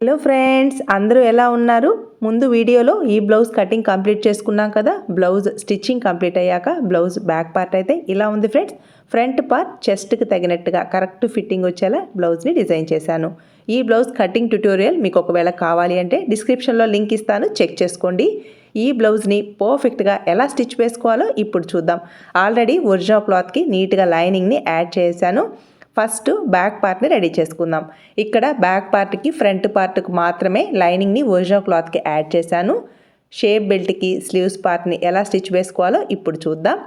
Hello friends అందరూ ఎలా ఉన్నారు? ముందు వీడియోలో ఈ బ్లౌజ్ కటింగ్ కంప్లీట్ చేసుకున్నాం కదా బ్లౌజ్ స్టిచ్చింగ్ కంప్లీట్ అయ్యాక బ్లౌజ్ బ్యాక్ పార్ట్ అయితే ఇలా ఉంది ఫ్రెండ్స్. ఫ్రంట్ పార్ట్ చెస్ట్కి తగినట్టుగా కరెక్ట్ ఫిట్టింగ్ వచ్చేలా బ్లౌజ్ని డిజైన్ చేశాను. ఈ బ్లౌజ్ కటింగ్ ట్యుటోరియల్ మీకు ఒకవేళ కావాలి అంటే డిస్క్రిప్షన్లో లింక్ ఇస్తాను చెక్ చేసుకోండి. ఈ బ్లౌజ్ని పర్ఫెక్ట్గా ఎలా స్టిచ్ వేసుకోవాలో ఇప్పుడు చూద్దాం. ఆల్రెడీ ఒరిజినల్ క్లాత్కి నీట్గా లైనింగ్ని యాడ్ చేశాను. ఫస్ట్ బ్యాక్ పార్ట్ని రెడీ చేసుకుందాం. ఇక్కడ బ్యాక్ పార్ట్కి ఫ్రంట్ పార్ట్కి మాత్రమే లైనింగ్ని ఒరిజినల్ క్లాత్కి యాడ్ చేశాను. షేప్ బెల్ట్కి స్లీవ్స్ పార్ట్ని ఎలా స్టిచ్ వేసుకోవాలో ఇప్పుడు చూద్దాం.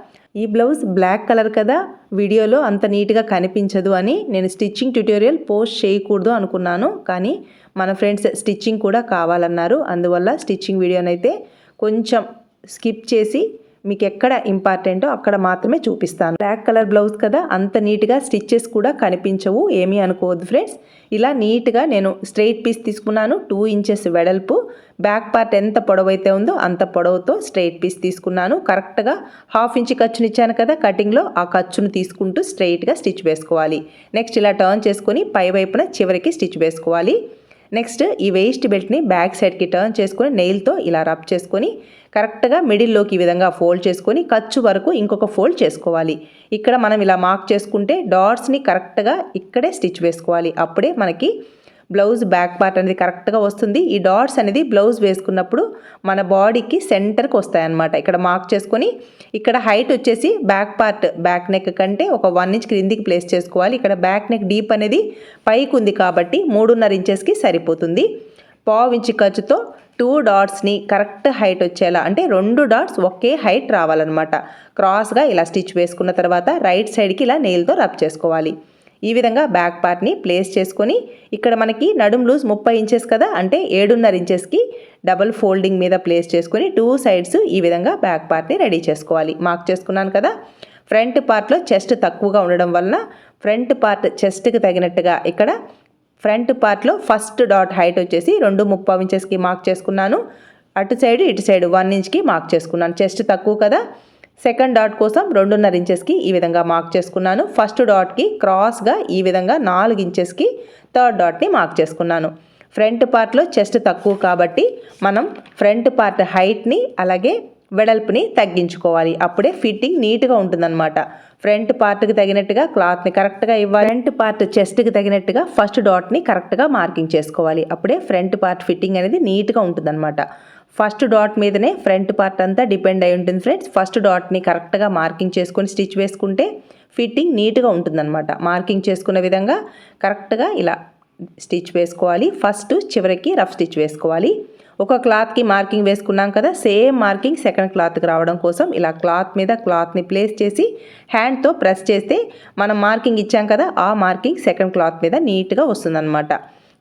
ఈ బ్లౌజ్ బ్లాక్ కలర్ కదా వీడియోలో అంత నీట్గా కనిపించదు అని నేను స్టిచ్చింగ్ ట్యూటోరియల్ పోస్ట్ చేయకూడదు అనుకున్నాను. కానీ మన ఫ్రెండ్స్ స్టిచ్చింగ్ కూడా కావాలన్నారు. అందువల్ల స్టిచ్చింగ్ వీడియోనైతే కొంచెం స్కిప్ చేసి మీకు ఎక్కడ ఇంపార్టెంటో అక్కడ మాత్రమే చూపిస్తాను. బ్లాక్ కలర్ బ్లౌజ్ కదా అంత నీట్గా స్టిచ్చెస్ కూడా కనిపించవు ఏమీ అనుకోవద్దు ఫ్రెండ్స్. ఇలా నీట్గా నేను స్ట్రైట్ పీస్ తీసుకున్నాను టూ ఇంచెస్ వెడల్పు. బ్యాక్ పార్ట్ ఎంత పొడవైతే ఉందో అంత పొడవుతో స్ట్రైట్ పీస్ తీసుకున్నాను. కరెక్ట్గా హాఫ్ ఇంచ్ ఖర్చుని ఇచ్చాను కదా కటింగ్లో ఆ ఖర్చును తీసుకుంటూ స్ట్రైట్గా స్టిచ్ వేసుకోవాలి. నెక్స్ట్ ఇలా టర్న్ చేసుకొని పై వైపున చివరికి స్టిచ్ వేసుకోవాలి. నెక్స్ట్ ఈ వేస్ట్ బెల్ట్ని బ్యాక్ సైడ్కి టర్న్ చేసుకొని నెయిల్తో ఇలా రబ్ చేసుకొని కరెక్ట్గా మిడిల్లోకి ఈ విధంగా ఫోల్డ్ చేసుకొని ఖర్చు వరకు ఇంకొక ఫోల్డ్ చేసుకోవాలి. ఇక్కడ మనం ఇలా మార్క్ చేసుకుంటే డాట్స్ని కరెక్ట్గా ఇక్కడే స్టిచ్ వేసుకోవాలి. అప్పుడే మనకి బ్లౌజ్ బ్యాక్ పార్ట్ అనేది కరెక్ట్గా వస్తుంది. ఈ డాట్స్ అనేది బ్లౌజ్ వేసుకున్నప్పుడు మన బాడీకి సెంటర్కి వస్తాయన్నమాట. ఇక్కడ మార్క్ చేసుకొని ఇక్కడ హైట్ వచ్చేసి బ్యాక్ పార్ట్ బ్యాక్ నెక్ కంటే ఒక వన్ ఇంచ్ క్రిందికి ప్లేస్ చేసుకోవాలి. ఇక్కడ బ్యాక్ నెక్ డీప్ అనేది పైకి ఉంది కాబట్టి మూడున్నర ఇంచెస్కి సరిపోతుంది. పావు ఇంచు ఖర్చుతో టూ డాట్స్ని కరెక్ట్ హైట్ వచ్చేలా అంటే రెండు డాట్స్ ఒకే హైట్ రావాలన్నమాట. క్రాస్గా ఇలా స్టిచ్ వేసుకున్న తర్వాత రైట్ సైడ్కి ఇలా నెయిల్తో రబ్ చేసుకోవాలి. ఈ విధంగా బ్యాక్ పార్ట్ని ప్లేస్ చేసుకొని ఇక్కడ మనకి నడుం లూజ్ ముప్పై ఇంచెస్ కదా అంటే ఏడున్నర ఇంచెస్కి డబుల్ ఫోల్డింగ్ మీద ప్లేస్ చేసుకొని టూ సైడ్స్ ఈ విధంగా బ్యాక్ పార్ట్ని రెడీ చేసుకోవాలి. మార్క్ చేసుకున్నాను కదా? ఫ్రంట్ పార్ట్లో చెస్ట్ తక్కువగా ఉండడం వలన ఫ్రంట్ పార్ట్ చెస్ట్కి తగినట్టుగా ఇక్కడ ఫ్రంట్ పార్ట్లో ఫస్ట్ డాట్ హైట్ వచ్చేసి రెండు ముప్పై ఇంచెస్కి మార్క్ చేసుకున్నాను. అటు సైడ్ ఇటు సైడ్ వన్ ఇంచ్కి మార్క్ చేసుకున్నాను. చెస్ట్ తక్కువ కదా. సెకండ్ డాట్ కోసం రెండున్నర ఇంచెస్కి ఈ విధంగా మార్క్ చేసుకున్నాను. ఫస్ట్ డాట్కి క్రాస్గా ఈ విధంగా నాలుగు ఇంచెస్కి థర్డ్ డాట్ని మార్క్ చేసుకున్నాను. ఫ్రంట్ పార్ట్లో చెస్ట్ తక్కువ కాబట్టి మనం ఫ్రంట్ పార్ట్ హైట్ని అలాగే వెడల్పుని తగ్గించుకోవాలి. అప్పుడే ఫిట్టింగ్ నీట్గా ఉంటుందన్నమాట. ఫ్రంట్ పార్ట్కి తగినట్టుగా క్లాత్ని కరెక్ట్గా ఇవ్వాలి. ఫ్రంట్ పార్ట్ చెస్ట్కి తగినట్టుగా ఫస్ట్ డాట్ని కరెక్ట్గా మార్కింగ్ చేసుకోవాలి. అప్పుడే ఫ్రంట్ పార్ట్ ఫిట్టింగ్ అనేది నీట్గా ఉంటుందన్నమాట. ఫస్ట్ డాట్ మీదనే ఫ్రంట్ పార్ట్ అంతా డిపెండ్ అయి ఉంటుంది ఫ్రెండ్స్. ఫస్ట్ డాట్ని కరెక్ట్గా మార్కింగ్ చేసుకొని స్టిచ్ వేసుకుంటే ఫిట్టింగ్ నీట్గా ఉంటుందన్నమాట. మార్కింగ్ చేసుకున్న విధంగా కరెక్ట్గా ఇలా స్టిచ్ వేసుకోవాలి. ఫస్ట్ చివరికి రఫ్ స్టిచ్ వేసుకోవాలి. ఒక క్లాత్కి మార్కింగ్ వేసుకున్నాం కదా సేమ్ మార్కింగ్ సెకండ్ క్లాత్కి రావడం కోసం ఇలా క్లాత్ మీద క్లాత్ని ప్లేస్ చేసి హ్యాండ్తో ప్రెస్ చేస్తే మనం మార్కింగ్ ఇచ్చాం కదా ఆ మార్కింగ్ సెకండ్ క్లాత్ మీద నీట్గా వస్తుందన్నమాట.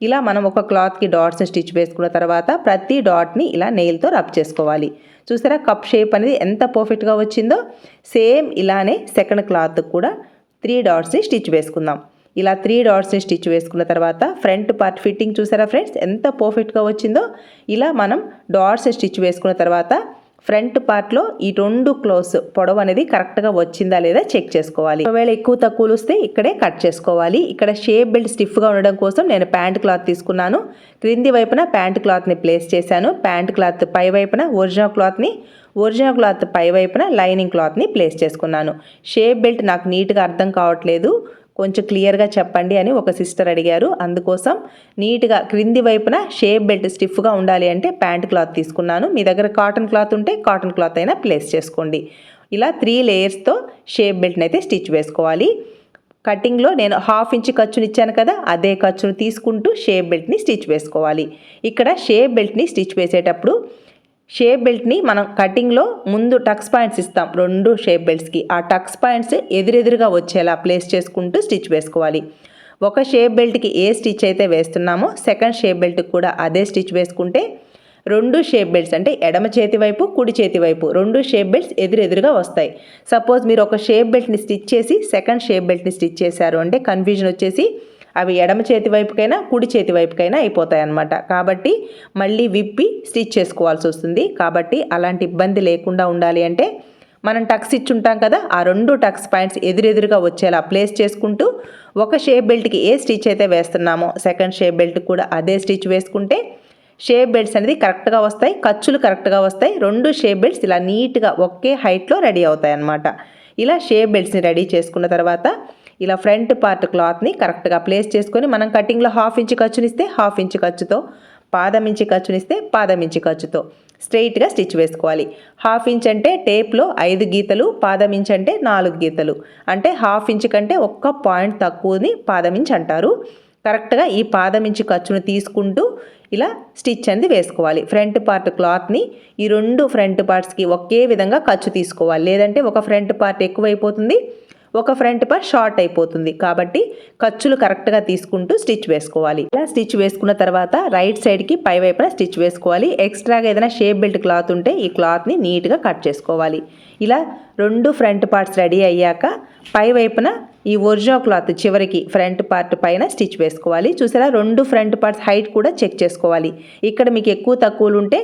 ఇలా మనం ఒక క్లాత్కి డాట్స్ని స్టిచ్ వేసుకున్న తర్వాత ప్రతి డాట్ని ఇలా నెయిల్తో రబ్ చేసుకోవాలి. చూసారా కప్ షేప్ అనేది ఎంత పర్ఫెక్ట్గా వచ్చిందో? సేమ్ ఇలానే సెకండ్ క్లాత్ కూడా త్రీ డాట్స్ని స్టిచ్ వేసుకుందాం. ఇలా త్రీ డాట్స్ని స్టిచ్ వేసుకున్న తర్వాత ఫ్రంట్ పార్ట్ ఫిట్టింగ్ చూసారా ఫ్రెండ్స్ ఎంత పర్ఫెక్ట్గా వచ్చిందో? ఇలా మనం డాట్స్ స్టిచ్ వేసుకున్న తర్వాత ఫ్రంట్ పార్ట్లో ఈ రెండు క్లోజ్ పొడవు అనేది కరెక్ట్గా వచ్చిందా లేదా చెక్ చేసుకోవాలి. ఒకవేళ ఎక్కువ తక్కువలు వస్తే ఇక్కడే కట్ చేసుకోవాలి. ఇక్కడ షేప్ బెల్ట్ స్టిఫ్గా ఉండడం కోసం నేను ప్యాంట్ క్లాత్ తీసుకున్నాను. క్రింది వైపున ప్యాంట్ క్లాత్ని ప్లేస్ చేశాను. ప్యాంట్ క్లాత్ పై వైపున ఒరిజినల్ క్లాత్ని ఒరిజినల్ క్లాత్ పై వైపున లైనింగ్ క్లాత్ని ప్లేస్ చేసుకున్నాను. షేప్ బెల్ట్ నాకు నీట్గా అర్థం కావట్లేదు. కొంచెం క్లియర్గా చెప్పండి అని ఒక సిస్టర్ అడిగారు. అందుకోసం నీట్గా క్రింది వైపున షేప్ బెల్ట్ స్టిఫ్గా ఉండాలి అంటే ప్యాంట్ క్లాత్ తీసుకున్నాను. మీ దగ్గర కాటన్ క్లాత్ ఉంటే కాటన్ క్లాత్ అయినా ప్లేస్ చేసుకోండి. ఇలా త్రీ లేయర్స్తో షేప్ బెల్ట్ని అయితే స్టిచ్ వేసుకోవాలి. కటింగ్లో నేను హాఫ్ ఇంచ్ ఖర్చుని ఇచ్చాను కదా అదే ఖర్చును తీసుకుంటూ షేప్ బెల్ట్ని స్టిచ్ వేసుకోవాలి. ఇక్కడ షేప్ బెల్ట్ని స్టిచ్ వేసేటప్పుడు షేప్ బెల్ట్ని మనం కటింగ్లో ముందు టక్స్ పాయింట్స్ ఇస్తాం. రెండు షేప్ బెల్ట్స్కి. ఆ టక్స్ పాయింట్స్ ఎదురెదురుగా వచ్చేలా ప్లేస్ చేసుకుంటూ స్టిచ్ వేసుకోవాలి. ఒక షేప్ బెల్ట్కి ఏ స్టిచ్ అయితే వేస్తున్నామో సెకండ్ షేప్ బెల్ట్కి కూడా అదే స్టిచ్ వేసుకుంటే రెండు షేప్ బెల్ట్స్ అంటే ఎడమ చేతి వైపు కుడి చేతి వైపు రెండు షేప్ బెల్ట్స్ ఎదురెదురుగా వస్తాయి. సపోజ్ మీరు ఒక షేప్ బెల్ట్ని స్టిచ్ చేసి సెకండ్ షేప్ బెల్ట్ని స్టిచ్ చేశారు అంటే కన్ఫ్యూజన్ వచ్చేసి అవి ఎడమ చేతి వైపుకైనా కుడి చేతి వైపుకైనా అయిపోతాయి అన్నమాట కాబట్టి మళ్ళీ విప్పి స్టిచ్ చేసుకోవాల్సి వస్తుంది. కాబట్టి అలాంటి ఇబ్బంది లేకుండా ఉండాలి అంటే మనం టక్స్ ఇచ్చుంటాం కదా ఆ రెండు టక్స్ పాయింట్స్ ఎదురెదురుగా వచ్చేలా ప్లేస్ చేసుకుంటూ ఒక షేప్ బెల్ట్కి ఏ స్టిచ్ అయితే వేస్తున్నామో సెకండ్ షేప్ బెల్ట్ కూడా అదే స్టిచ్ వేసుకుంటే షేప్ బెల్ట్స్ అనేది కరెక్ట్గా వస్తాయి ఖర్చులు కరెక్ట్గా వస్తాయి. రెండు షేప్ బెల్ట్స్ ఇలా నీట్గా ఒకే హైట్లో రెడీ అవుతాయి అన్నమాట ఇలా షేప్ బెల్ట్స్ని రెడీ చేసుకున్న తర్వాత ఇలా ఫ్రంట్ పార్ట్ క్లాత్ని కరెక్ట్గా ప్లేస్ చేసుకొని మనం కటింగ్లో హాఫ్ ఇంచ్ ఖర్చునిస్తే హాఫ్ ఇంచ్ ఖర్చుతో పాదం ఇంచి ఖర్చునిస్తే పాదం ఇంచి ఖర్చుతో స్ట్రెయిట్గా స్టిచ్ వేసుకోవాలి. హాఫ్ ఇంచ్ అంటే టేప్లో ఐదు గీతలు పాదం ఇంచ్ అంటే నాలుగు గీతలు. అంటే హాఫ్ ఇంచ్ కంటే ఒక్క పాయింట్ తక్కువని పాదం ఇంచ్ అంటారు. కరెక్ట్గా ఈ పాదం ఇంచు ఖర్చును తీసుకుంటూ ఇలా స్టిచ్ అనేది వేసుకోవాలి. ఫ్రంట్ పార్ట్ క్లాత్ని ఈ రెండు ఫ్రంట్ పార్ట్స్కి ఒకే విధంగా ఖర్చు తీసుకోవాలి. లేదంటే ఒక ఫ్రంట్ పార్ట్ ఎక్కువైపోతుంది. ఒక ఫ్రంట్ పర్ షార్ట్ అయిపోతుంది. కాబట్టి ఖర్చులు కరెక్ట్గా తీసుకుంటూ స్టిచ్ వేసుకోవాలి. ఇలా స్టిచ్ వేసుకున్న తర్వాత రైట్ సైడ్కి పై వైపున స్టిచ్ వేసుకోవాలి. ఎక్స్ట్రాగా ఏదైనా షేప్ బెల్ట్ క్లాత్ ఉంటే ఈ క్లాత్ని నీట్గా కట్ చేసుకోవాలి. ఇలా రెండు ఫ్రంట్ పార్ట్స్ రెడీ అయ్యాక పై వైపున ఈ ఒరిజినల్ క్లాత్ చివరికి ఫ్రంట్ పార్ట్ పైన స్టిచ్ వేసుకోవాలి. చూసారా? రెండు ఫ్రంట్ పార్ట్స్ హైట్ కూడా చెక్ చేసుకోవాలి. ఇక్కడ మీకు ఎక్కువ తక్కువలు ఉంటే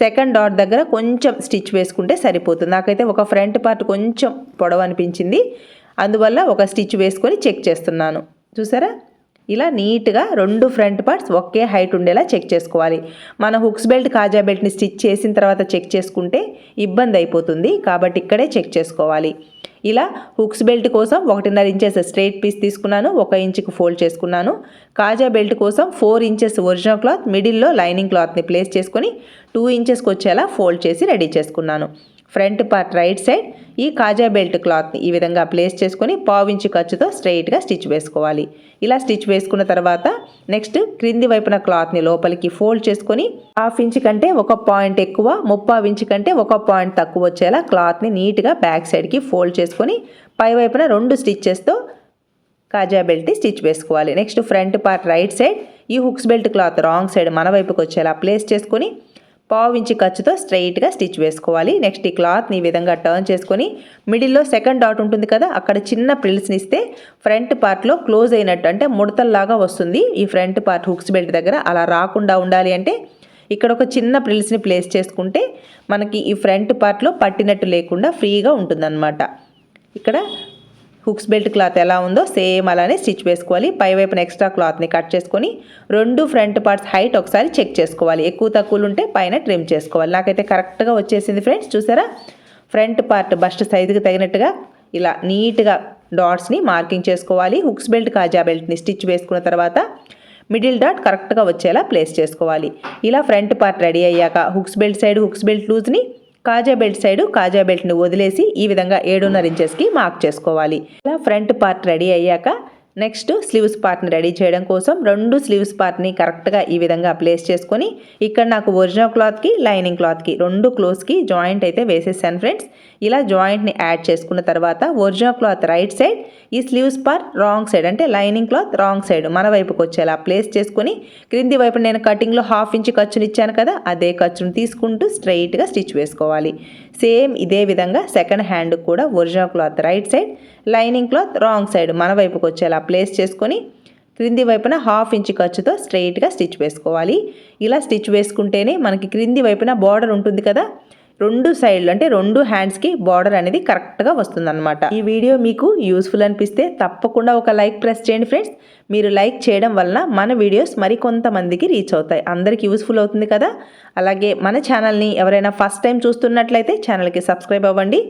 సెకండ్ డాట్ దగ్గర కొంచెం స్టిచ్ వేసుకుంటే సరిపోతుంది. నాకైతే ఒక ఫ్రంట్ పార్ట్ కొంచెం పొడవు అనిపించింది. అందువల్ల ఒక స్టిచ్ వేసుకొని చెక్ చేస్తున్నాను. చూసారా? ఇలా నీట్గా రెండు ఫ్రంట్ పార్ట్స్ ఒకే హైట్ ఉండేలా చెక్ చేసుకోవాలి. మన హుక్స్ బెల్ట్ కాజా బెల్ట్ని స్టిచ్ చేసిన తర్వాత చెక్ చేసుకుంటే ఇబ్బంది అయిపోతుంది. కాబట్టి ఇక్కడే చెక్ చేసుకోవాలి. ఇలా హుక్స్ బెల్ట్ కోసం ఒకటిన్నర ఇంచెస్ స్ట్రైట్ పీస్ తీసుకున్నాను. ఒక ఇంచుకు ఫోల్డ్ చేసుకున్నాను. కాజా బెల్ట్ కోసం ఫోర్ ఇంచెస్ ఒరిజినల్ క్లాత్ మిడిల్లో లైనింగ్ క్లాత్ని ప్లేస్ చేసుకొని టూ ఇంచెస్కి వచ్చేలా ఫోల్డ్ చేసి రెడీ చేసుకున్నాను. ఫ్రంట్ పార్ట్ రైట్ సైడ్ ఈ కాజా బెల్ట్ క్లాత్ని ఈ విధంగా ప్లేస్ చేసుకొని పావించి ఖర్చుతో స్ట్రైట్గా స్టిచ్ వేసుకోవాలి. ఇలా స్టిచ్ వేసుకున్న తర్వాత నెక్స్ట్ క్రింది వైపున క్లాత్ని లోపలికి ఫోల్డ్ చేసుకొని హాఫ్ ఇంచ్ కంటే ఒక పాయింట్ ఎక్కువ ముప్పావు ఇంచ్ కంటే ఒక పాయింట్ తక్కువ వచ్చేలా క్లాత్ని నీట్గా బ్యాక్ సైడ్కి ఫోల్డ్ చేసుకొని పై వైపున రెండు స్టిచ్చెస్తో కాజా బెల్ట్ స్టిచ్ వేసుకోవాలి. Next front part right side ఈ hooks belt cloth wrong side మన వైపుకి వచ్చేలా ప్లేస్ చేసుకొని ఇంచి ఖర్చుతో స్ట్రైట్గా స్టిచ్ వేసుకోవాలి. నెక్స్ట్ ఈ క్లాత్ని ఈ విధంగా టర్న్ చేసుకొని మిడిల్లో సెకండ్ డాట్ ఉంటుంది కదా అక్కడ చిన్న ప్రిల్స్ని ఇస్తే ఫ్రంట్ పార్ట్లో క్లోజ్ అయినట్టు అంటే ముడతల్లాగా వస్తుంది. ఈ ఫ్రంట్ పార్ట్ హుక్స్ బెల్ట్ దగ్గర అలా రాకుండా ఉండాలి అంటే ఇక్కడ ఒక చిన్న ప్రిల్స్ని ప్లేస్ చేసుకుంటే మనకి ఈ ఫ్రంట్ పార్ట్లో పట్టినట్టు లేకుండా ఫ్రీగా ఉంటుందన్నమాట. ఇక్కడ హుక్స్ బెల్ట్ క్లాత్ ఎలా ఉందో సేమ్ అలానే స్టిచ్ వేసుకోవాలి. పైవైపున ఎక్స్ట్రా క్లాత్ని కట్ చేసుకొని రెండు ఫ్రంట్ పార్ట్స్ హైట్ ఒకసారి చెక్ చేసుకోవాలి. ఎక్కువ తక్కువలు ఉంటే పైన ట్రిమ్ చేసుకోవాలి. నాకైతే కరెక్ట్గా వచ్చేసింది ఫ్రెండ్స్ చూసారా? ఫ్రంట్ పార్ట్ బస్ట్ సైజుకి తగినట్టుగా ఇలా నీట్గా డాట్స్ని మార్కింగ్ చేసుకోవాలి. హుక్స్ బెల్ట్ కాజా బెల్ట్ని స్టిచ్ వేసుకున్న తర్వాత మిడిల్ డాట్ కరెక్ట్గా వచ్చేలా ప్లేస్ చేసుకోవాలి. ఇలా ఫ్రంట్ పార్ట్ రెడీ అయ్యాక hooks belt side hooks belt లూజ్ని కాజా బెల్ట్ సైడ్ కాజా బెల్ట్ని వదిలేసి ఈ విధంగా ఏడున్నర ఇంచెస్కి మార్క్ చేసుకోవాలి. ఇలా ఫ్రంట్ పార్ట్ రెడీ అయ్యాక నెక్స్ట్ స్లీవ్స్ పార్ట్ని రెడీ చేయడం కోసం రెండు స్లీవ్స్ పార్ట్ని కరెక్ట్గా ఈ విధంగా ప్లేస్ చేసుకొని ఇక్కడ నాకు ఒరిజినల్ క్లాత్కి లైనింగ్ క్లాత్కి రెండు క్లోత్స్కి జాయింట్ అయితే వేసేసాను ఫ్రెండ్స్. ఇలా జాయింట్ని యాడ్ చేసుకున్న తర్వాత ఒరిజినల్ క్లాత్ రైట్ సైడ్ ఈ స్లీవ్స్ పార్ట్ రాంగ్ సైడ్ అంటే లైనింగ్ క్లాత్ రాంగ్ సైడ్ మన వైపుకి వచ్చేలా ప్లేస్ చేసుకొని క్రింది వైపు నేను కటింగ్లో హాఫ్ ఇంచ్ ఖర్చుని ఇచ్చాను కదా అదే ఖర్చును తీసుకుంటూ స్ట్రైట్గా స్టిచ్ వేసుకోవాలి. సేమ్ ఇదే విధంగా సెకండ్ హ్యాండ్ కూడా original cloth right side lining cloth wrong side మన వైపుకి వచ్చేలా ప్లేస్ చేసుకొని క్రింది వైపున హాఫ్ ఇంచ్ ఖర్చుతో స్ట్రైట్గా స్టిచ్ వేసుకోవాలి. ఇలా స్టిచ్ వేసుకుంటేనే మనకి క్రింది వైపున బార్డర్ ఉంటుంది కదా? రెండు సైడ్లు అంటే రెండు హ్యాండ్స్కి బార్డర్ అనేది కరెక్ట్గా వస్తుందన్నమాట. ఈ వీడియో మీకు యూస్ఫుల్ అనిపిస్తే తప్పకుండా ఒక లైక్ ప్రెస్ చేయండి ఫ్రెండ్స్ మీరు లైక్ చేయడం వలన మన వీడియోస్ మరికొంతమందికి రీచ్ అవుతాయి. అందరికి యూస్ఫుల్ అవుతుంది కదా? అలాగే మన ఛానల్ని ఎవరైనా ఫస్ట్ టైం చూస్తున్నట్లయితే ఛానల్కి సబ్స్క్రైబ్ అవ్వండి.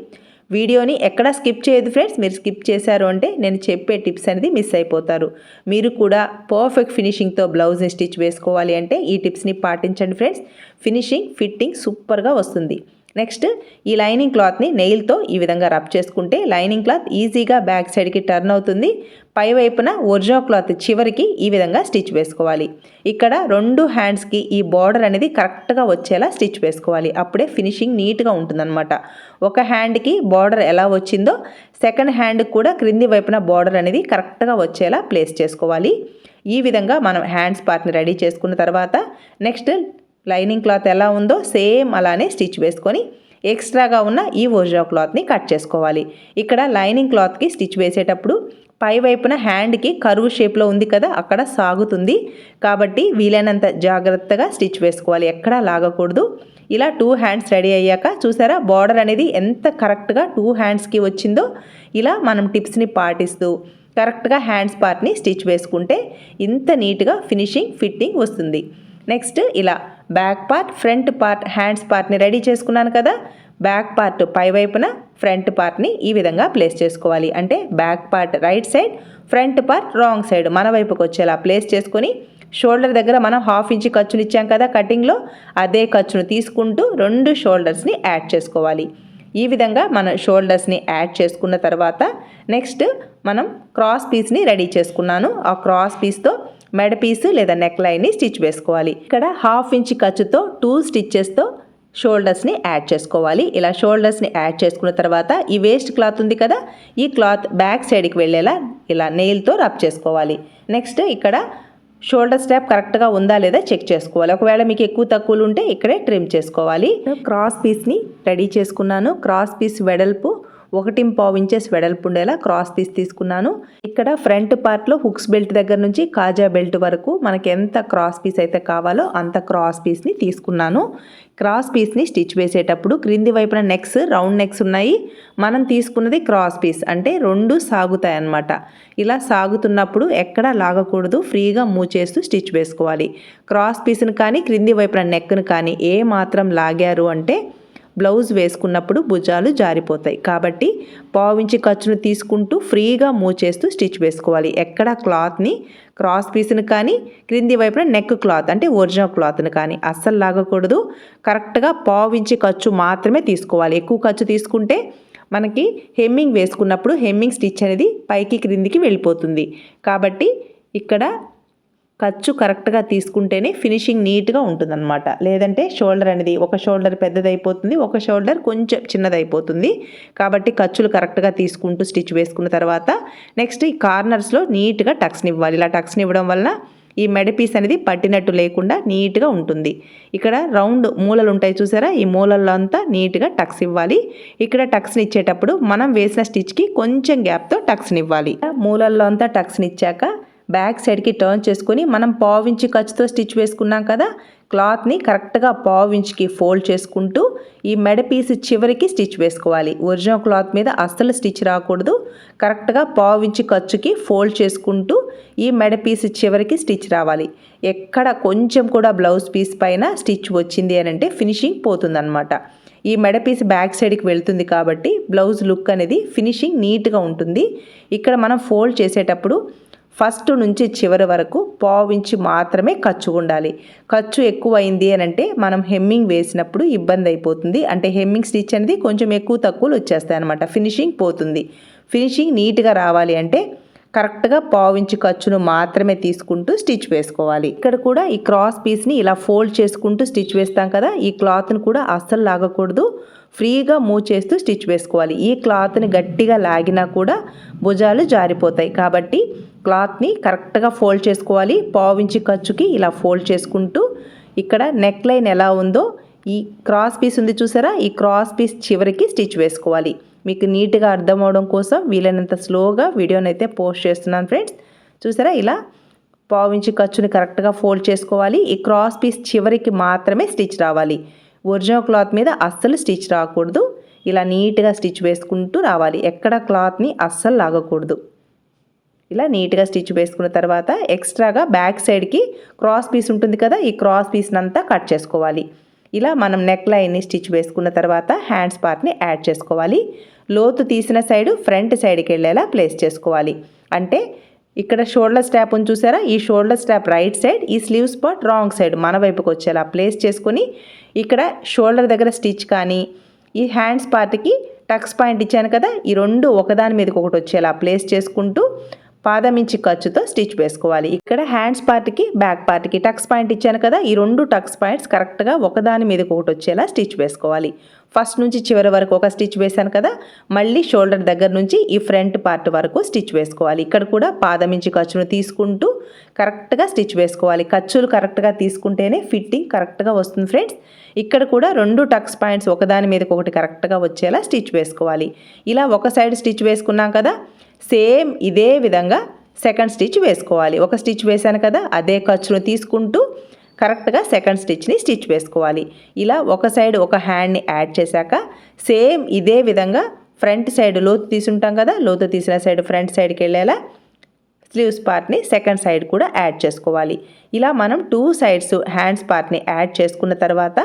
వీడియోని ఎక్కడ స్కిప్ చేయదు ఫ్రెండ్స్. మీరు స్కిప్ చేశారు అంటే నేను చెప్పే టిప్స్ అనేది మిస్ అయిపోతారు. మీరు కూడా పర్ఫెక్ట్ ఫినిషింగ్తో బ్లౌజ్ని స్టిచ్ వేసుకోవాలి అంటే ఈ టిప్స్ని పాటించండి ఫ్రెండ్స్. ఫినిషింగ్ ఫిట్టింగ్ సూపర్గా వస్తుంది. నెక్స్ట్ ఈ లైనింగ్ క్లాత్ని నెయిల్తో ఈ విధంగా రబ్ చేసుకుంటే లైనింగ్ క్లాత్ ఈజీగా బ్యాక్ సైడ్కి టర్న్ అవుతుంది. పై వైపున ఒరిజినల్ క్లాత్ చివరికి ఈ విధంగా స్టిచ్ వేసుకోవాలి. ఇక్కడ రెండు హ్యాండ్స్కి ఈ బార్డర్ అనేది కరెక్ట్గా వచ్చేలా స్టిచ్ వేసుకోవాలి. అప్పుడే ఫినిషింగ్ నీట్గా ఉంటుందన్నమాట. ఒక హ్యాండ్కి బార్డర్ ఎలా వచ్చిందో సెకండ్ హ్యాండ్కి కూడా క్రింది వైపున బార్డర్ అనేది కరెక్ట్గా వచ్చేలా ప్లేస్ చేసుకోవాలి. ఈ విధంగా మనం హ్యాండ్స్ పార్ట్ని రెడీ చేసుకున్న తర్వాత నెక్స్ట్ లైనింగ్ క్లాత్ ఎలా ఉందో సేమ్ అలానే స్టిచ్ వేసుకొని ఎక్స్ట్రాగా ఉన్న ఈ ఓజో క్లాత్ని కట్ చేసుకోవాలి. ఇక్కడ లైనింగ్ క్లాత్కి స్టిచ్ వేసేటప్పుడు పై వైపున హ్యాండ్కి కరువు షేప్లో ఉంది కదా అక్కడ సాగుతుంది. కాబట్టి వీలైనంత జాగ్రత్తగా స్టిచ్ వేసుకోవాలి ఎక్కడా లాగకూడదు. ఇలా టూ హ్యాండ్స్ రెడీ అయ్యాక చూసారా బార్డర్ అనేది ఎంత కరెక్ట్గా టూ హ్యాండ్స్కి వచ్చిందో ఇలా మనం టిప్స్ని పాటిస్తూ కరెక్ట్గా హ్యాండ్స్ పార్ట్ని స్టిచ్ వేసుకుంటే ఇంత నీట్గా ఫినిషింగ్ ఫిట్టింగ్ వస్తుంది. నెక్స్ట్ ఇలా back part front part hands పార్ట్ని రెడీ చేసుకున్నాను కదా. బ్యాక్ పార్ట్ పై వైపున ఫ్రంట్ పార్ట్ని ఈ విధంగా ప్లేస్ చేసుకోవాలి. అంటే back part right side front part wrong side మన వైపుకి వచ్చేలా ప్లేస్ చేసుకొని షోల్డర్ దగ్గర మనం హాఫ్ ఇంచ్ ఖర్చులు ఇచ్చాం కదా కటింగ్లో అదే ఖర్చును తీసుకుంటూ రెండు షోల్డర్స్ని యాడ్ చేసుకోవాలి. ఈ విధంగా మన షోల్డర్స్ని యాడ్ చేసుకున్న తర్వాత నెక్స్ట్ మనం క్రాస్ పీస్ని రెడీ చేసుకున్నాను. ఆ క్రాస్ పీస్తో మెడ పీస్ లేదా నెక్ లైన్ని స్టిచ్ వేసుకోవాలి. ఇక్కడ హాఫ్ ఇంచ్ ఖర్చుతో టూ స్టిచ్చెస్తో షోల్డర్స్ని యాడ్ చేసుకోవాలి. ఇలా షోల్డర్స్ని యాడ్ చేసుకున్న తర్వాత ఈ వేస్ట్ క్లాత్ ఉంది కదా ఈ క్లాత్ బ్యాక్ సైడ్కి వెళ్ళేలా ఇలా నెయిల్తో రబ్ చేసుకోవాలి. నెక్స్ట్ ఇక్కడ షోల్డర్ స్ట్రాప్ కరెక్ట్గా ఉందా లేదా చెక్ చేసుకోవాలి. ఒకవేళ మీకు ఎక్కువ తక్కువలు ఉంటే ఇక్కడే ట్రిమ్ చేసుకోవాలి. క్రాస్ పీస్ని రెడీ చేసుకున్నాను. క్రాస్ పీస్ వెడల్పు ఒకటి పావు ఇంచెస్ వెడల్పు ఉండేలా క్రాస్ పీస్ తీసుకున్నాను. ఇక్కడ ఫ్రంట్ పార్ట్లో హుక్స్ బెల్ట్ దగ్గర నుంచి కాజా బెల్ట్ వరకు మనకి ఎంత క్రాస్ పీస్ అయితే కావాలో అంత క్రాస్ పీస్ని తీసుకున్నాను. క్రాస్ పీస్ని స్టిచ్ వేసేటప్పుడు క్రింది వైపున నెక్స్ రౌండ్ నెక్స్ ఉన్నాయి. మనం తీసుకున్నది క్రాస్ పీస్ అంటే రెండు సాగుతాయి అన్నమాట ఇలా సాగుతున్నప్పుడు ఎక్కడ లాగకూడదు ఫ్రీగా మూవ్ చేస్తూ స్టిచ్ వేసుకోవాలి. క్రాస్ పీస్ని కానీ క్రింది వైపున నెక్ను కానీ ఏ మాత్రం లాగారు అంటే బ్లౌజ్ వేసుకున్నప్పుడు భుజాలు జారిపోతాయి. కాబట్టి పావించి ఖర్చును తీసుకుంటూ ఫ్రీగా మూవ్ చేస్తూ స్టిచ్ వేసుకోవాలి. ఎక్కడ క్లాత్ని క్రాస్ పీస్ని కానీ క్రింది వైపున నెక్ క్లాత్ అంటే ఒరిజినల్ క్లాత్ని కానీ అస్సలు లాగకూడదు. కరెక్ట్గా పావించి ఖర్చు మాత్రమే తీసుకోవాలి. ఎక్కువ ఖర్చు తీసుకుంటే మనకి హెమ్మింగ్ వేసుకున్నప్పుడు హెమ్మింగ్ స్టిచ్ అనేది పైకి క్రిందికి వెళ్ళిపోతుంది. కాబట్టి ఇక్కడ ఖర్చు కరెక్ట్గా తీసుకుంటేనే ఫినిషింగ్ నీట్గా ఉంటుందన్నమాట. లేదంటే షోల్డర్ అనేది ఒక షోల్డర్ పెద్దదైపోతుంది ఒక షోల్డర్ కొంచెం చిన్నదైపోతుంది. కాబట్టి ఖర్చులు కరెక్ట్గా తీసుకుంటూ స్టిచ్ వేసుకున్న తర్వాత నెక్స్ట్ ఈ కార్నర్స్లో నీట్గా టక్స్ని ఇవ్వాలి. ఇలా టక్స్ని ఇవ్వడం వలన ఈ మెడపీస్ అనేది పట్టినట్టు లేకుండా నీట్గా ఉంటుంది. ఇక్కడ రౌండ్ మూలలు ఉంటాయి చూసారా? ఈ మూలల్లో అంతా నీట్గా టక్స్ ఇవ్వాలి. ఇక్కడ టక్స్ని ఇచ్చేటప్పుడు మనం వేసిన స్టిచ్కి కొంచెం గ్యాప్తో టక్స్ని ఇవ్వాలి. మూలల్లో అంతా టక్స్ని ఇచ్చాక బ్యాక్ సైడ్కి టర్న్ చేసుకొని మనం పావించి ఖర్చుతో స్టిచ్ వేసుకున్నాం కదా క్లాత్ని కరెక్ట్గా పావించికి ఫోల్డ్ చేసుకుంటూ ఈ మెడ పీస్ చివరికి స్టిచ్ వేసుకోవాలి. ఒరిజినల్ క్లాత్ మీద అస్సలు స్టిచ్ రాకూడదు. కరెక్ట్గా పావించి ఖర్చుకి ఫోల్డ్ చేసుకుంటూ ఈ మెడ పీస్ చివరికి స్టిచ్ రావాలి. ఎక్కడ కొంచెం కూడా బ్లౌజ్ పీస్ పైన స్టిచ్ వచ్చింది అని అంటే ఫినిషింగ్ పోతుందన్నమాట. ఈ మెడ పీస్ బ్యాక్ సైడ్కి వెళ్తుంది కాబట్టి బ్లౌజ్ లుక్ అనేది ఫినిషింగ్ నీట్గా ఉంటుంది. ఇక్కడ మనం ఫోల్డ్ చేసేటప్పుడు ఫస్ట్ నుంచి చివరి వరకు పావించి మాత్రమే ఖర్చు ఉండాలి. ఖర్చు ఎక్కువ అయింది అని అంటే మనం హెమ్మింగ్ వేసినప్పుడు ఇబ్బంది అయిపోతుంది. అంటే హెమ్మింగ్ స్టిచ్ అనేది కొంచెం ఎక్కువ తక్కువలు వచ్చేస్తాయి అనమాట ఫినిషింగ్ పోతుంది. ఫినిషింగ్ నీట్గా రావాలి అంటే కరెక్ట్గా పావించి ఖర్చును మాత్రమే తీసుకుంటూ స్టిచ్ వేసుకోవాలి. ఇక్కడ కూడా ఈ క్రాస్ పీస్ని ఇలా ఫోల్డ్ చేసుకుంటూ స్టిచ్ వేస్తాం కదా ఈ క్లాత్ని కూడా అస్సలు లాగకూడదు. ఫ్రీగా మూవ్ చేస్తూ స్టిచ్ వేసుకోవాలి. ఈ క్లాత్ని గట్టిగా లాగినా కూడా భుజాలు జారిపోతాయి. కాబట్టి క్లాత్ని కరెక్ట్గా ఫోల్డ్ చేసుకోవాలి. పావించి ఖర్చుకి ఇలా ఫోల్డ్ చేసుకుంటూ ఇక్కడ నెక్ లైన్ ఎలా ఉందో ఈ క్రాస్ పీస్ ఉంది చూసారా? ఈ క్రాస్ పీస్ చివరికి స్టిచ్ వేసుకోవాలి. మీకు నీట్గా అర్థం అవడం కోసం వీలైనంత స్లోగా వీడియోని అయితే పోస్ట్ చేస్తున్నాను ఫ్రెండ్స్. చూసారా? ఇలా పావించి ఖర్చుని కరెక్ట్గా ఫోల్డ్ చేసుకోవాలి. ఈ క్రాస్ పీస్ చివరికి మాత్రమే స్టిచ్ రావాలి. ఒరిజినల్ క్లాత్ మీద అస్సలు స్టిచ్ రాకూడదు. ఇలా నీట్గా స్టిచ్ వేసుకుంటూ రావాలి. ఎక్కడ క్లాత్ని అస్సలు లాగకూడదు. ఇలా నీట్గా స్టిచ్ వేసుకున్న తర్వాత ఎక్స్ట్రాగా బ్యాక్ సైడ్కి క్రాస్ పీస్ ఉంటుంది కదా ఈ క్రాస్ పీస్ని అంతా కట్ చేసుకోవాలి. ఇలా మనం నెక్ లైన్ని స్టిచ్ వేసుకున్న తర్వాత హ్యాండ్స్ పార్ట్ని యాడ్ చేసుకోవాలి. లోతు తీసిన సైడ్ ఫ్రంట్ సైడ్కి వెళ్ళేలా ప్లేస్ చేసుకోవాలి. అంటే ఇక్కడ షోల్డర్ స్టాప్ ఉంది చూసారా? ఈ షోల్డర్ స్ట్రాప్ రైట్ సైడ్ ఈ స్లీవ్ స్పాట్ రాంగ్ సైడ్ మన వైపుకి వచ్చేలా ప్లేస్ చేసుకొని ఇక్కడ షోల్డర్ దగ్గర స్టిచ్ కానీ ఈ హ్యాండ్స్ పార్ట్కి టక్స్ పాయింట్ ఇచ్చాను కదా ఈ రెండు ఒకదాని మీదకి ఒకటి వచ్చేలా ప్లేస్ చేసుకుంటూ పాదమించి ఖర్చుతో స్టిచ్ వేసుకోవాలి. ఇక్కడ హ్యాండ్స్ పార్ట్కి బ్యాక్ పార్ట్కి టక్స్ పాయింట్ ఇచ్చాను కదా ఈ రెండు టక్స్ పాయింట్స్ కరెక్ట్గా ఒకదాని మీదకి ఒకటి వచ్చేలా స్టిచ్ వేసుకోవాలి. ఫస్ట్ నుంచి చివరి వరకు ఒక స్టిచ్ వేశాను కదా మళ్ళీ షోల్డర్ దగ్గర నుంచి ఈ ఫ్రంట్ పార్ట్ వరకు స్టిచ్ వేసుకోవాలి. ఇక్కడ కూడా పాదమించి ఖర్చును తీసుకుంటూ కరెక్ట్గా స్టిచ్ వేసుకోవాలి. ఖర్చులు కరెక్ట్గా తీసుకుంటేనే ఫిట్టింగ్ కరెక్ట్గా వస్తుంది ఫ్రెండ్స్. ఇక్కడ కూడా రెండు టక్స్ పాయింట్స్ ఒకదాని మీదకి ఒకటి కరెక్ట్గా వచ్చేలా స్టిచ్ వేసుకోవాలి. ఇలా ఒక సైడ్ స్టిచ్ వేసుకున్నాం కదా సేమ్ ఇదే విధంగా సెకండ్ స్టిచ్ వేసుకోవాలి. ఒక స్టిచ్ వేశాను కదా అదే ఖర్చును తీసుకుంటూ కరెక్ట్గా సెకండ్ స్టిచ్ని స్టిచ్ వేసుకోవాలి. ఇలా ఒక సైడ్ ఒక హ్యాండ్ని యాడ్ చేశాక సేమ్ ఇదే విధంగా ఫ్రంట్ సైడ్ లోతు తీసుంటాం కదా లోతు తీసిన సైడ్ ఫ్రంట్ సైడ్కి వెళ్ళేలా స్లీవ్స్ పార్ట్ని సెకండ్ సైడ్ కూడా యాడ్ చేసుకోవాలి. ఇలా మనం టూ సైడ్స్ హ్యాండ్స్ పార్ట్ని యాడ్ చేసుకున్న తర్వాత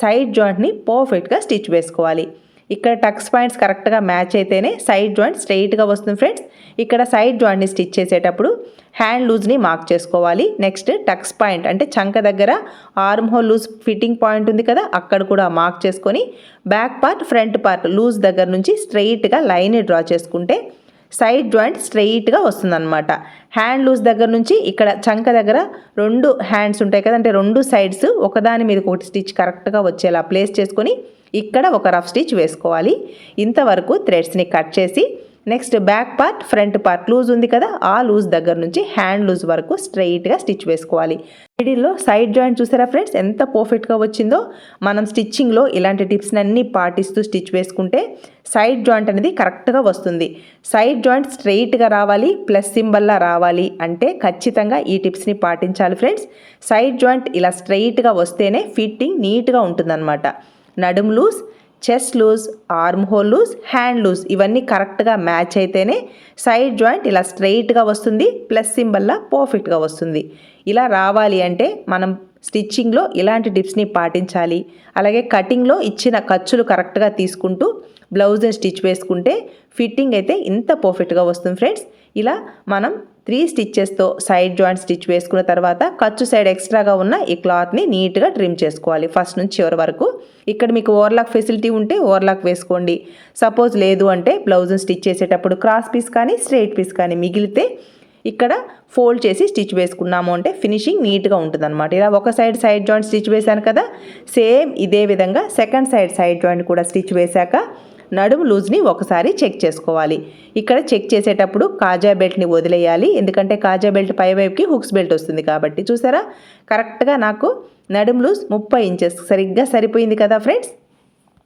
సైడ్ జాయింట్ని పర్ఫెక్ట్గా స్టిచ్ వేసుకోవాలి. ఇక్కడ టక్స్ పాయింట్స్ కరెక్ట్గా మ్యాచ్ అయితేనే సైడ్ జాయింట్ స్ట్రైట్గా వస్తుంది ఫ్రెండ్స్. ఇక్కడ సైడ్ జాయింట్ని స్టిచ్ చేసేటప్పుడు హ్యాండ్ లూజ్ని మార్క్ చేసుకోవాలి. నెక్స్ట్ టక్స్ పాయింట్ అంటే చంక దగ్గర arm hole loose fitting point ఉంది కదా అక్కడ కూడా మార్క్ చేసుకొని back part front part loose దగ్గర నుంచి స్ట్రైట్గా లైన్ డ్రా చేసుకుంటే సైడ్ జాయింట్ స్ట్రెయిట్గా వస్తుందన్నమాట. హ్యాండ్ లూజ్ దగ్గర నుంచి ఇక్కడ చంక దగ్గర రెండు హ్యాండ్స్ ఉంటాయి కదా అంటే రెండు సైడ్స్ ఒకదాని మీద ఒకటి స్టిచ్ కరెక్ట్గా వచ్చేలా ప్లేస్ చేసుకొని ఇక్కడ ఒక రఫ్ స్టిచ్ వేసుకోవాలి. ఇంతవరకు థ్రెడ్స్ని కట్ చేసి next back part front part loose ఉంది కదా ఆ లూజ్ దగ్గర నుంచి హ్యాండ్ లూజ్ వరకు స్ట్రైట్గా స్టిచ్ వేసుకోవాలి. మిడిల్లో సైడ్ జాయింట్ చూసారా ఫ్రెండ్స్ ఎంత పర్ఫెక్ట్గా వచ్చిందో. మనం స్టిచ్చింగ్లో ఇలాంటి టిప్స్ని అన్నీ పాటిస్తూ స్టిచ్ వేసుకుంటే సైడ్ జాయింట్ అనేది కరెక్ట్గా వస్తుంది. సైడ్ జాయింట్ స్ట్రైట్గా రావాలి ప్లస్ సింబల్లా రావాలి అంటే ఖచ్చితంగా ఈ టిప్స్ని పాటించాలి ఫ్రెండ్స్ సైడ్ జాయింట్ ఇలా స్ట్రైట్గా వస్తేనే ఫిట్టింగ్ నీట్గా ఉంటుందన్నమాట. నడుము loose chest loose arm hole loose hand loose ఇవన్నీ కరెక్ట్గా మ్యాచ్ అయితేనే సైడ్ జాయింట్ ఇలా స్ట్రైట్గా వస్తుంది ప్లస్ సింబల్లా పర్ఫెక్ట్గా వస్తుంది. ఇలా రావాలి అంటే మనం స్టిచ్చింగ్లో ఇలాంటి టిప్స్ని పాటించాలి. అలాగే కటింగ్లో ఇచ్చిన ఖర్చులు కరెక్ట్గా తీసుకుంటూ బ్లౌజ్ని స్టిచ్ వేసుకుంటే ఫిట్టింగ్ అయితే ఇంత పర్ఫెక్ట్గా వస్తుంది ఫ్రెండ్స్ ఇలా మనం త్రీ స్టిచ్చెస్తో సైడ్ జాయింట్ స్టిచ్ వేసుకున్న తర్వాత ఖర్చు సైడ్ ఎక్స్ట్రాగా ఉన్న ఈ క్లాత్ని నీట్గా ట్రిమ్ చేసుకోవాలి. ఫస్ట్ నుంచి చివరి వరకు. ఇక్కడ మీకు ఓవర్లాక్ ఫెసిలిటీ ఉంటే ఓవర్లాక్ వేసుకోండి. సపోజ్ లేదు అంటే బ్లౌజ్ని స్టిచ్ చేసేటప్పుడు క్రాస్ పీస్ కానీ స్ట్రైట్ పీస్ కానీ మిగిలితే ఇక్కడ ఫోల్డ్ చేసి స్టిచ్ వేసుకున్నాము అంటే ఫినిషింగ్ నీట్గా ఉంటుందన్నమాట. ఇలా ఒక సైడ్ సైడ్ జాయింట్ స్టిచ్ వేశాను కదా. సేమ్ ఇదే విధంగా సెకండ్ సైడ్ సైడ్ జాయింట్ కూడా స్టిచ్ వేశాక నడుము లూజ్ని ఒకసారి చెక్ చేసుకోవాలి. ఇక్కడ చెక్ చేసేటప్పుడు కాజా బెల్ట్ని వదిలేయాలి. ఎందుకంటే కాజా బెల్ట్ పై వైపుకి హుక్స్ బెల్ట్ వస్తుంది కాబట్టి. చూసారా? కరెక్ట్గా నాకు నడుము లూజ్ ముప్పై ఇంచెస్ సరిగ్గా సరిపోయింది కదా ఫ్రెండ్స్?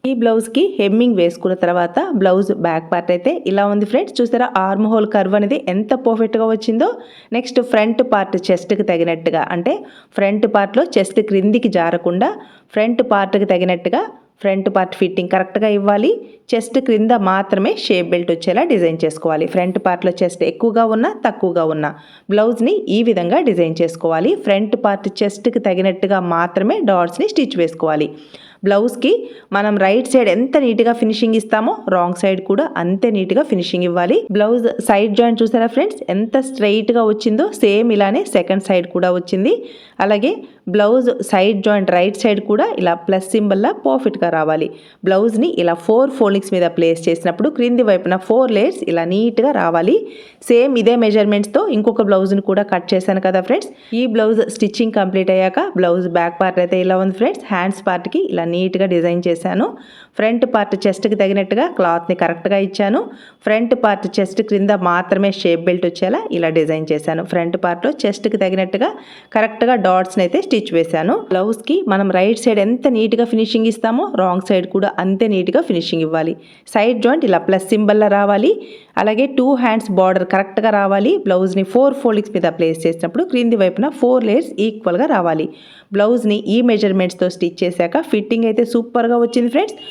ఈ బ్లౌజ్కి హెమ్మింగ్ వేసుకున్న తర్వాత బ్లౌజ్ బ్యాక్ పార్ట్ అయితే ఇలా ఉంది ఫ్రెండ్స్. చూసారా? ఆర్మ్ హోల్ కర్వ్ అనేది ఎంత పర్ఫెక్ట్గా వచ్చిందో. నెక్స్ట్ ఫ్రంట్ పార్ట్ చెస్ట్కి తగినట్టుగా అంటే ఫ్రంట్ పార్ట్లో చెస్ట్ క్రిందికి జారకుండా ఫ్రంట్ పార్ట్కి తగినట్టుగా ఫ్రంట్ పార్ట్ ఫిట్టింగ్ కరెక్ట్గా ఇవ్వాలి. చెస్ట్ క్రింద మాత్రమే షేప్ బెల్ట్ వచ్చేలా డిజైన్ చేసుకోవాలి. ఫ్రంట్ పార్ట్లో చెస్ట్ ఎక్కువగా ఉన్నా తక్కువగా ఉన్నా బ్లౌజ్ని ఈ విధంగా డిజైన్ చేసుకోవాలి. ఫ్రంట్ పార్ట్ చెస్ట్కి తగినట్టుగా మాత్రమే డాట్స్ని స్టిచ్ వేసుకోవాలి. బ్లౌజ్కి మనం రైట్ సైడ్ ఎంత నీట్గా ఫినిషింగ్ ఇస్తామో రాంగ్ సైడ్ కూడా అంతే నీట్గా ఫినిషింగ్ ఇవ్వాలి. బ్లౌజ్ సైడ్ జాయింట్ చూసారా ఫ్రెండ్స్? ఎంత స్ట్రైట్గా వచ్చిందో సేమ్ ఇలానే సెకండ్ సైడ్ కూడా వచ్చింది. అలాగే blouse side joint right side కూడా ఇలా ప్లస్ సింబల్లా పర్ఫెక్ట్గా రావాలి. బ్లౌజ్ని ఇలా ఫోర్ ఫోల్డింగ్స్ మీద ప్లేస్ చేసినప్పుడు క్రింది వైపున ఫోర్ లేయర్స్ ఇలా నీట్గా రావాలి. సేమ్ ఇదే మెజర్మెంట్స్తో ఇంకొక బ్లౌజ్ని కూడా కట్ చేశాను కదా ఫ్రెండ్స్? ఈ బ్లౌజ్ స్టిచ్చింగ్ కంప్లీట్ అయ్యాక బ్లౌజ్ బ్యాక్ పార్ట్ అయితే ఇలా ఉంది ఫ్రెండ్స్? హ్యాండ్స్ పార్ట్కి ఇలా నీట్గా డిజైన్ చేశాను. ఫ్రంట్ పార్ట్ చెస్ట్కి తగినట్టుగా క్లాత్ని కరెక్ట్గా ఇచ్చాను. ఫ్రంట్ పార్ట్ చెస్ట్ క్రింద మాత్రమే షేప్ బెల్ట్ వచ్చేలా ఇలా డిజైన్ చేశాను. ఫ్రంట్ పార్ట్లో చెస్ట్కి తగినట్టుగా కరెక్ట్గా డాట్స్ని అయితే స్టిచ్ వేశాను. బ్లౌజ్కి మనం రైట్ సైడ్ ఎంత నీట్గా ఫినిషింగ్ ఇస్తామో రాంగ్ సైడ్ కూడా అంతే నీట్గా ఫినిషింగ్ ఇవ్వాలి. సైడ్ జాయింట్ ఇలా ప్లస్ సింబల్లా రావాలి. అలాగే టూ హ్యాండ్స్ బార్డర్ కరెక్ట్గా రావాలి. బ్లౌజ్ని ఫోర్ ఫోల్డింగ్స్ మీద ప్లేస్ చేసినప్పుడు క్రింది వైపున ఫోర్ లేయర్స్ ఈక్వల్గా రావాలి. బ్లౌజ్ని ఈ మెజర్మెంట్స్తో స్టిచ్ చేశాక ఫిట్టింగ్ అయితే సూపర్గా వచ్చింది ఫ్రెండ్స్.